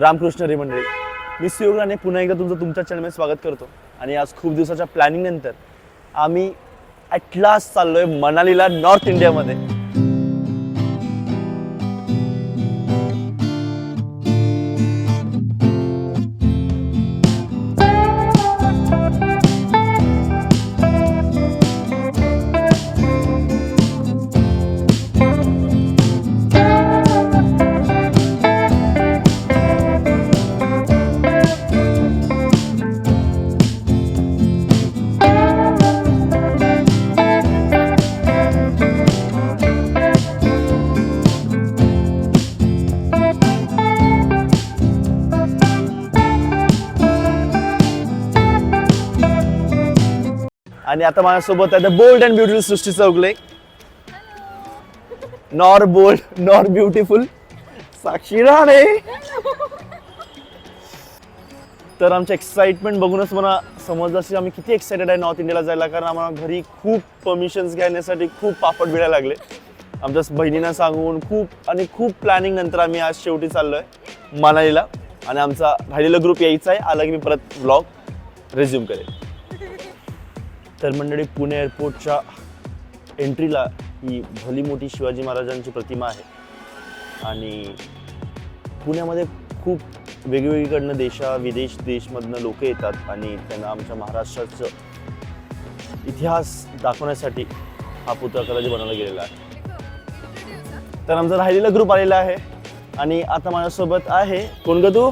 रामकृष्ण रे मंडळी. मी सुयोगाने पुन्हा एकदा तुमचं तुमच्या चॅनलमध्ये स्वागत करतो. आणि आज खूप दिवसाच्या प्लॅनिंगनंतर आम्ही ॲट लास्ट आहे मनालीला नॉर्थ इंडियामध्ये आणि आता माझ्यासोबत आहे bold and beautiful Srushti Chougale. Nor bold nor beautiful Sakshi Rane. तर आमच्या एक्साइटमेंट बघूनच मला समजलं असेल आम्ही किती एक्साइटेड आहे नॉर्थ इंडियाला जायला कारण आम्हाला घरी खूप परमिशन्स घेण्यासाठी खूप पापड भिडायला लागले. आमच्या बहिणींना सांगून खूप आणि खूप प्लॅनिंग नंतर आम्ही आज शेवटी चाललोय मनालीला. आणि आमचा राहिलेला ग्रुप यायचा आहे. आला की मी परत ब्लॉग रेझ्युम करेल तर मंडळी पुणे एअरपोर्टच्या एंट्रीला ही भली मोठी शिवाजी महाराजांची प्रतिमा आहे. आणि पुण्यामध्ये खूप वेगवेगळीकडनं देशा विदेश देशमधनं लोक येतात आणि त्यांना आमच्या महाराष्ट्राचं इतिहास दाखवण्यासाठी हा पुतळा कदाचित बनवला गेलेला आहे. तर आमचा राहिलेला ग्रुप आलेला आहे आणि आता माझ्यासोबत आहे कोण ग तू?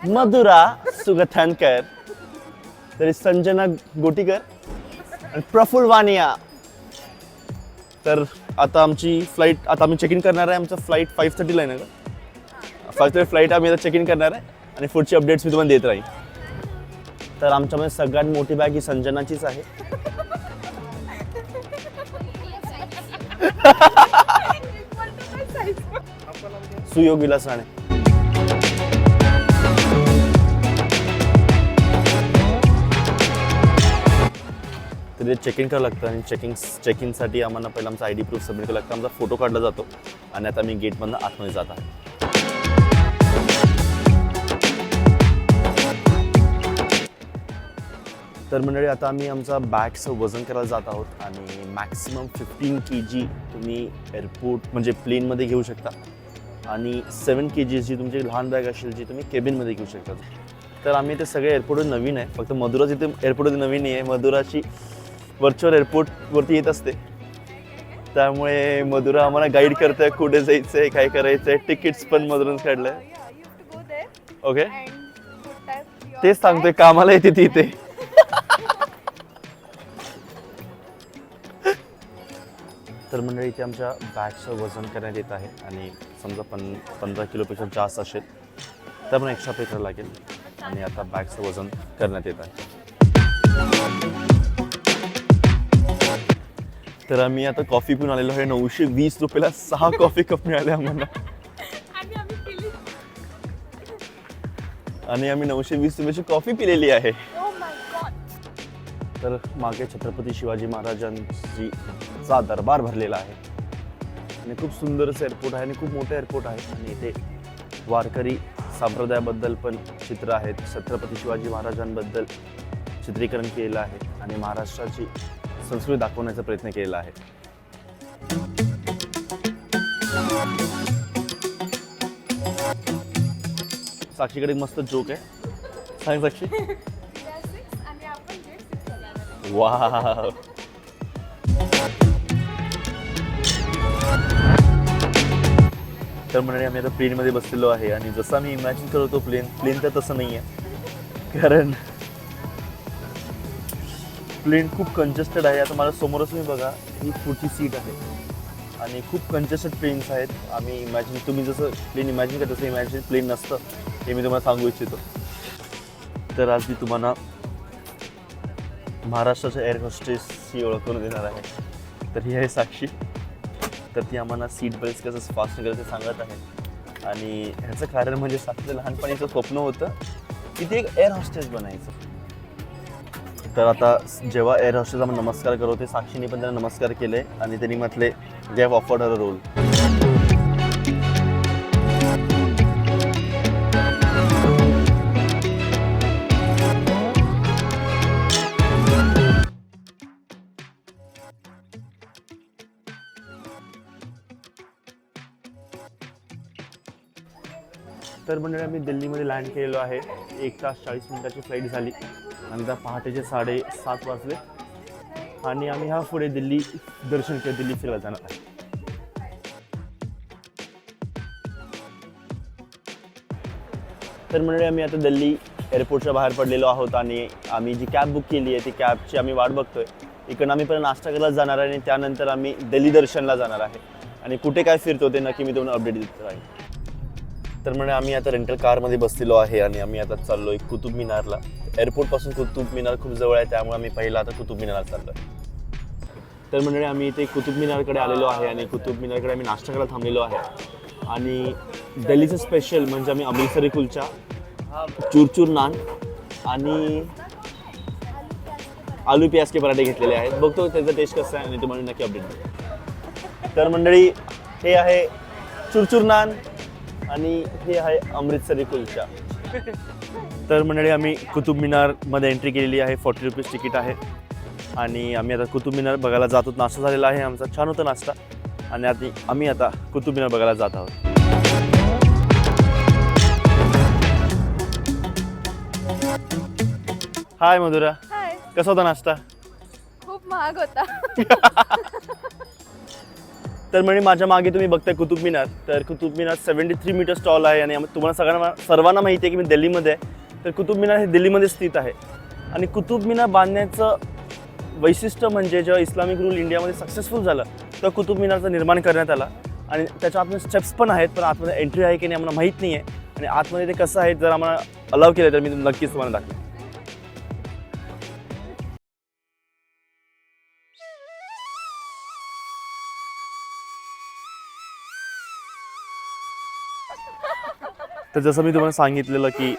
मधुरा सुगथानकर. तरी संजना गोटीकर आणि प्रफुल वानिया. तर आता आमची फ्लाईट आता आम्ही चेक इन करणार आहे. आमचं फ्लाईट फाईव्ह थर्टीला आहे ना का फाईव्ह थर्टी फ्लाईट आम्ही आता चेक इन करणार आहे. आणि पुढची अपडेट्स मी तुम्हाला देत राहील तर आमच्यामध्ये सगळ्यात मोठी बॅग ही संजनाचीच आहे. सुयोग विलास राणे तिथे ते चेक इन करावं लागतं आणि चेकिंग चेक इनसाठी आम्हाला पहिला आमचा आय डी प्रूफ सबमिट करावं लागतं. आमचा फोटो काढला जातो आणि आता मी गेटमधनं आतमध्ये जात आहे. तर मंडळी आता आम्ही आमचा बॅगचं वजन करायला जात आहोत आणि मॅक्सिमम फिफ्टीन के जी तुम्ही एअरपोर्ट म्हणजे प्लेनमध्ये घेऊ शकता. आणि सेवन के जी जी तुमची लहान बॅग असेल जी तुम्ही केबिनमध्ये घेऊ शकता. तर आम्ही ते सगळे एअरपोर्ट नवीन आहे. फक्त मधुराच इथे एअरपोर्ट नवीन आहे मधुराची व्हर्च्युअल एअरपोर्टवरती येत असते. त्यामुळे मधुरा आम्हाला गाईड करते कुठे जायचं आहे काय करायचं आहे तिकीट्स पण मधुराच काढलं ओके तेच सांगतोय कामाला येते ती इथे. तर मंडळी इथे आमच्या बॅगचं वजन करण्यात येत आहे आणि समजा पन पंधरा किलोपेक्षा जास्त असेल तर पण एक्स्ट्रा पे लागेल. आणि आता बॅगचं वजन करण्यात येत आहे. तर आम्ही आता कॉफी पिऊन आलेलो आहे नऊशे वीस रुपयाला. सहा कॉफी कप मिळाले आम्हाला. आणि आम्ही नऊशे वीस रुपयाची कॉफी पिलेली आहे. गॉड तर मागे छत्रपती शिवाजी महाराजांची चा दरबार भरलेला आहे. आणि खूप सुंदर असं एअरपोर्ट आहे आणि खूप मोठं एअरपोर्ट आहे. आणि इथे वारकरी संप्रदायाबद्दल पण चित्र आहेत. छत्रपती शिवाजी महाराजांबद्दल चित्रीकरण केलेलं आहे. आणि महाराष्ट्राची संस्कृती दाखवण्याचा प्रयत्न केलेला आहे. साक्षीकडे मस्त जोक आहे. सांग साक्षी. वा तर म्हणजे आम्ही आता प्लेनमध्ये बसलेलो आहे आणि जसं आम्ही इमॅजिन करतो प्लेन प्लेन तर तसं नाही आहे कारण प्लेन खूप कंजेस्टेड आहे. आता मला समोरच मी बघा ही पुढची सीट आहे. आणि खूप कंजेस्टेड प्लेन्स आहेत. आम्ही इमॅजिन तुम्ही जसं प्लेन इमॅजिन करता तसं इमॅजिन प्लेन नसतं. हे मी तुम्हाला सांगू इच्छितो. तर आज मी तुम्हाला महाराष्ट्राच्या एअर होस्टेसची ओळख करून देणार आहे. तर ही आहे साक्षी. तर ती आम्हाला सीट बेल्ट कसं फास्ट करायचं सांगत आहे. आणि ह्याचं कारण म्हणजे साक्षीचं लहानपणीचं स्वप्न होतं की ते एक एअर हॉस्टेस बनायचं. तर आता जेव्हा एअर हॉस्टेस आपण नमस्कार करतो ते साक्षीने पण त्यांना नमस्कार केले आणि त्यांनी म्हटले गॅव ऑफर्ड हर रोल तर मंडळी आम्ही दिल्लीमध्ये लँड केलेलो आहे. एक तास चाळीस मिनिटाची फ्लाईट झाली. आणि त्या पहाटेचे साडेसात वाजले. आणि आम्ही हा पुढे दिल्ली दर्शन केलं दिल्ली फिरायला जाणार आहे. तर मंडळी आम्ही आता दिल्ली एअरपोर्टच्या बाहेर पडलेलो आहोत आणि आम्ही जी कॅब बुक केली आहे ती कॅबची आम्ही वाट बघतोय. इकडनं आम्ही पहिला नाश्ता करायला जाणार आहे आणि त्यानंतर आम्ही दिल्ली दर्शनला जाणार आहे. आणि कुठे काय फिरतो ते नक्की मी तुम्हाला अपडेट देतो आहे तर म्हणे आम्ही आता रेंटल कारमध्ये बसलेलो आहे आणि आम्ही आता चाललोय कुतुब मिनारला. एअरपोर्टपासून कुतुब मिनार खूप जवळ आहे त्यामुळे आम्ही पहिला आता कुतुब मिनार चाललोय. तर मंडळी आम्ही इथे कुतुब मिनारकडे आलेलो आहे आणि कुतुब मिनारकडे आम्ही नाश्ता करायला थांबलेलो आहे. आणि दिल्लीचं स्पेशल म्हणजे आम्ही अमृतसरी कुलचा चूरचूर नान आणि आलू प्याज के पराठे घेतलेले आहेत. बघतो त्याचा टेस्ट कसा आहे आणि तुम्हाला नक्की अपडेट तर मंडळी हे आहे चुरचूर नान आणि हे आहे अमृतसरी कुलचा तर मंडळी आम्ही कुतुब मिनारमध्ये एंट्री केलेली आहे. फॉर्टी रुपीज तिकीट आहे. आणि आम्ही आता कुतुब मिनार बघायला जातो नाश्ता झालेला आहे. आमचा छान होता नाश्ता. आणि आता आम्ही आता कुतुब मिनार बघायला जात आहोत. हाय मधुरा. हाय कसा होता नाश्ता? खूप महाग होता. तर म्हणजे माझ्या मागे तुम्ही बघताय कुतुब मिनार. तर Qutub Minar seventy three metre tall आहे आणि तुम्हाला सगळ्यांना सर्वांना माहिती आहे की मी दिल्लीमध्ये आहे. तर कुतुब मिनार हे दिल्लीमध्ये स्थित आहे. आणि कुतुब मिनार बांधण्याचं वैशिष्ट्य म्हणजे जेव्हा इस्लामिक रूल इंडियामध्ये सक्सेसफुल झालं तेव्हा कुतुब मिनारचं निर्माण करण्यात आला. आणि त्याच्या आतमध्ये स्टेप्स पण आहेत पण आतमध्ये एंट्री आहे की नाही आम्हाला माहीत नाही आहे आणि आतमध्ये ते कसं आहे जर आम्हाला अलाव केलं तर मी नक्कीच तुम्हाला दाखवेन. तर जसं मी तुम्हाला सांगितलेलं की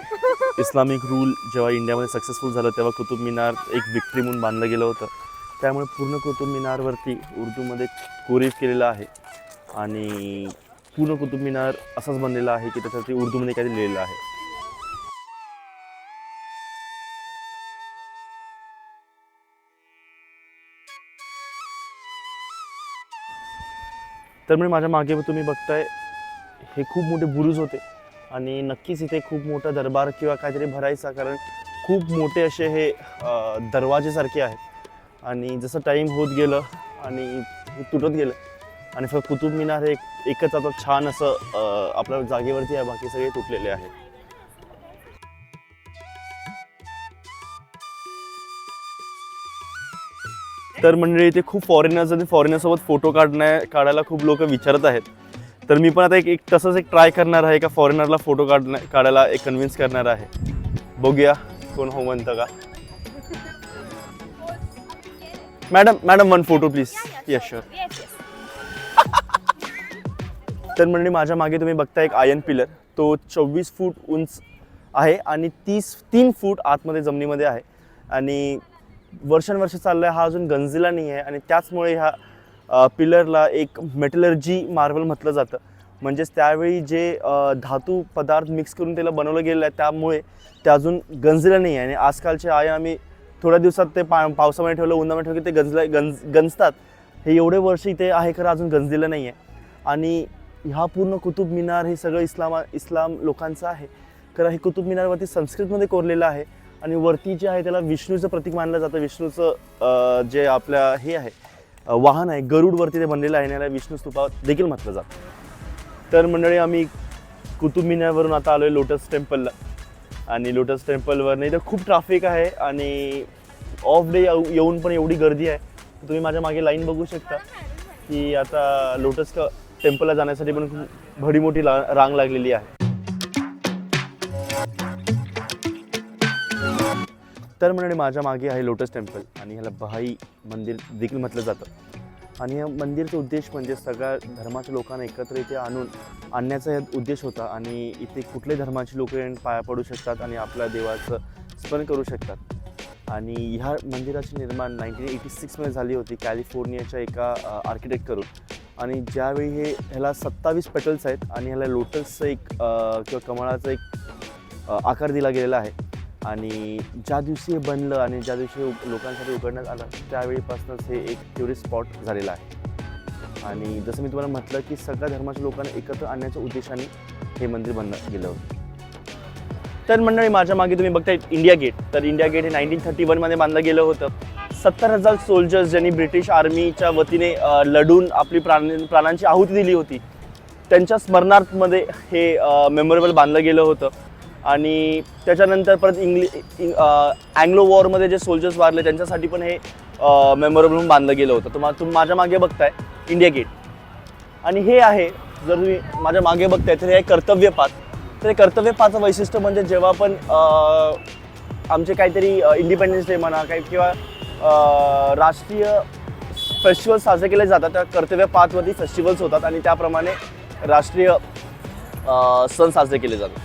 इस्लामिक रूल जेव्हा इंडियामध्ये सक्सेसफुल झालं तेव्हा कुतुब मिनार एक विक्ट्री म्हणून बांधलं गेलं होतं. त्यामुळे पूर्ण कुतुब मिनारवरती उर्दूमध्ये कोरीव केलेलं आहे. आणि पूर्ण कुतुब मिनार असाच बनलेला आहे की त्याच्यावरती उर्दूमध्ये काहीतरी लिहिलेलं आहे. तर म्हणजे माझ्या मागे तुम्ही बघताय हे खूप मोठे बुरुज होते. आणि नक्कीच इथे खूप मोठा दरबार किंवा काहीतरी भरायचा कारण खूप मोठे असे हे दरवाजेसारखे आहेत. आणि जसं टाईम होत गेलं आणि हे तुटत गेलं आणि फक्त कुतुब मिनार हे एकच आता छान असं आपल्या जागेवरती आहे. बाकी सगळे तुटलेले आहेत. तर मंडळी इथे खूप फॉरेनर्स आणि फॉरेनरसोबत फोटो काढण्या काढायला खूप लोक विचारत आहेत. तर मी पण आता एक एक तसंच एक ट्राय करणार आहे का फॉरेनरला फोटो काढण्या काढायला एक कन्व्हिन्स करणार आहे. बघूया कोण हो म्हणतं का. Madam madam one photo please yes sure तर म्हणजे माझ्या मागे तुम्ही बघता एक आयन पिलर तो चोवीस फूट उंच आहे आणि तीस तीन फूट आतमध्ये जमिनीमध्ये आहे. आणि वर्षानुवर्ष चाललं आहे हा अजून गंजलेला नाही आहे आणि त्याचमुळे ह्या पिलरला एक मेटलर्जी मार्बल म्हटलं जातं. म्हणजेच त्यावेळी जे धातू पदार्थ मिक्स करून त्याला बनवलं गेलं आहे त्यामुळे ते अजून गंजलं नाही आहे. आणि आजकालचे आहे आम्ही थोड्या दिवसात ते पा पावसामध्ये ठेवलं उन्हामध्ये ठेवलं ते गंजला गंज गंजतात. हे एवढे वर्ष इथे आहे खरं अजून गंजलेलं नाही आहे. आणि ह्या पूर्ण कुतुब मिनार हे सगळं इस्लामा इस्लाम लोकांचं आहे. खरं हे कुतुब मिनारवरती संस्कृतमध्ये कोरलेलं आहे. आणि वरती जे आहे त्याला विष्णूचं प्रतीक मानलं जातं. विष्णूचं जे आपल्या हे आहे वाहन आहे. गरुडवरती ते बनलेलं आहे याला विष्णू स्तूपा देखील म्हटलं जातं. तर मंडळी आम्ही कुतुब मिनारवरून आता आलो आहे लोटस टेम्पलला आणि लोटस टेम्पलवर नाही तर खूप ट्राफिक आहे आणि ऑफ डे येऊन पण एवढी गर्दी आहे. तुम्ही माझ्या मागे लाईन बघू शकता की आता लोटस क टेम्पलला जाण्यासाठी पण खूप भडी मोठी ला रांग लागलेली आहे. तर म्हणजे माझ्या मागे आहे लोटस टेम्पल आणि ह्याला बहाई मंदिर देखील म्हटलं जातं. आणि या मंदिरचा उद्देश म्हणजे सगळ्या धर्माच्या लोकांना एकत्र इथे आणून आणण्याचा यात उद्देश होता आणि इथे कुठले धर्माचे लोक येऊन पाया पडू शकतात आणि आपल्या देवाचं स्मरण करू शकतात. आणि ह्या मंदिराची निर्माण नाईन्टीन एटी सिक्समध्ये झाली होती कॅलिफोर्नियाच्या एका आर्किटेक्ट करून आणि ज्यावेळी हे ह्याला सत्तावीस पेटल्स आहेत आणि ह्याला लोटसचं एक किंवा कमळाचा एक आकार दिला गेलेला आहे. आणि ज्या दिवशी हे बनलं आणि ज्या दिवशी लोकांसाठी उघडण्यात आलं त्यावेळीपासूनच हे एक टुरिस्ट स्पॉट झालेलं आहे. आणि जसं मी तुम्हाला म्हटलं की सगळ्या धर्माच्या लोकांना एकत्र आणण्याच्या उद्देशाने हे मंदिर बनलं गेलं होतं. तर मंडळी माझ्या मागे तुम्ही बघताय इंडिया गेट तर इंडिया गेट हे नाईन्टीन थर्टी वनमध्ये बांधलं गेलं होतं. सत्तर हजार सोल्जर्स ज्यांनी ब्रिटिश आर्मीच्या वतीने लढून आपली प्राण प्राणांची आहुती दिली होती त्यांच्या स्मरणार्थमध्ये हे मेमोरेबल बांधलं गेलं होतं. आणि त्याच्यानंतर परत इंग्लि इंग अँग्लो वॉरमध्ये जे सोल्जर्स वारले त्यांच्यासाठी पण हे मेमोरेबल म्हणून बांधलं गेलं होतं. तुम्हाला तुम्ही माझ्या मागे बघताय इंडिया गेट आणि हे आहे जर तुम्ही माझ्या मागे बघताय तर हे कर्तव्य पाथ. तर हे कर्तव्य पाचं वैशिष्ट्य म्हणजे जेव्हा पण आमचे काहीतरी इंडिपेंडन्स डे म्हणा काही किंवा राष्ट्रीय फेस्टिवल साजरे केले जातात त्या कर्तव्य पाथवरती फेस्टिवल्स होतात आणि त्याप्रमाणे राष्ट्रीय सण साजरे केले जातात.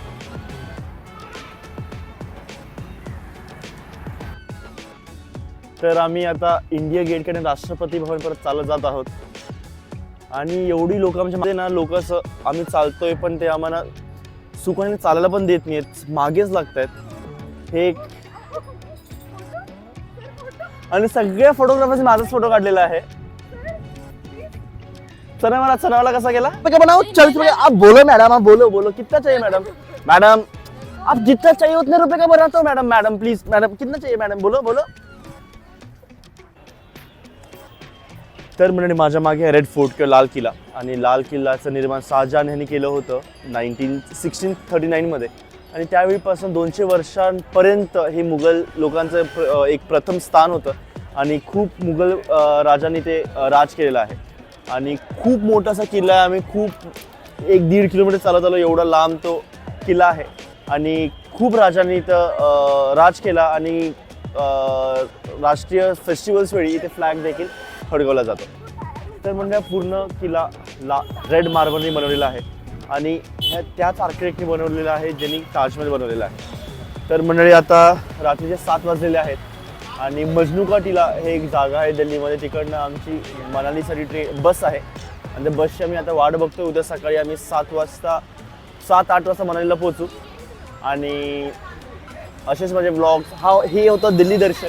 तर आम्ही आता इंडिया गेटकडे राष्ट्रपती भवन परत चालत जात आहोत. आणि एवढी लोक आमच्या मध्ये ना लोक असं आम्ही चालतोय पण ते आम्हाला सुखाने चालायला पण देत नाहीत मागेच लागत आहेत हे एक आणि सगळ्या फोटोग्राफर्स माझाच फोटो काढलेला आहे. चना मला चनावाला कसा गेला? चालीस रुपए आप बोलो मैडम आप बोलो बोलो. कितना चाहिए मैडम मैडम आप जितना चाहिए उतने रुपए का बनाता हूँ मैडम मैडम प्लीज मैडम कितना चाहिए मैडम बोलो बोलो. तर म्हणजे माझ्या मागे रेड फोर्ट किंवा लाल किल्ला. आणि लाल किल्ल्याचं निर्माण शाहजहान यांनी केलं होतं नाईन्टीन सिक्स्टीन थर्टी नाईनमध्ये आणि त्यावेळीपासून दोनशे वर्षांपर्यंत हे मुघल लोकांचं प्र- एक प्रथम स्थान होतं. आणि खूप मुघल राजांनी ते राज केलेलं आहे. आणि खूप मोठा असा किल्ला आहे. आम्ही खूप एक दीड किलोमीटर चालत आलो एवढा लांब तो किल्ला आहे. आणि खूप राजांनी इथं राज केला. आणि राष्ट्रीय फेस्टिवल्स वेळी इथे फ्लॅग देखील फडकवला जातो. तर म्हणजे पूर्ण किल्ला ला रेड मार्बलने बनवलेला आहे. आणि ह्या त्याच आर्किटेक्टने बनवलेला आहे ज्यांनी ताजमहल बनवलेला आहे. तर मंडळी आता रात्रीचे सात वाजलेले आहेत. आणि मजनुका टिला हे एक जागा आहे दिल्लीमध्ये. तिकडनं आमची मनालीसाठी ट्रे बस आहे. आणि त्या बसची आम्ही आता वाट बघतो उद्या सकाळी आम्ही सात वाजता सात आठ वाजता मनालीला पोहोचू. आणि असेच माझे ब्लॉग्स हा हे होतं दिल्ली दर्शन.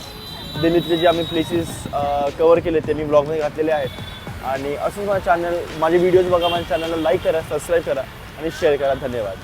दिल्लीतले जे आम्ही प्लेसेस कवर केले ते मी ब्लॉगमध्ये घातलेले आहेत. आणि असंच माझं चॅनल माझे व्हिडिओज बघा माझ्या चॅनलला लाईक करा सबस्क्राईब करा आणि शेअर करा. धन्यवाद.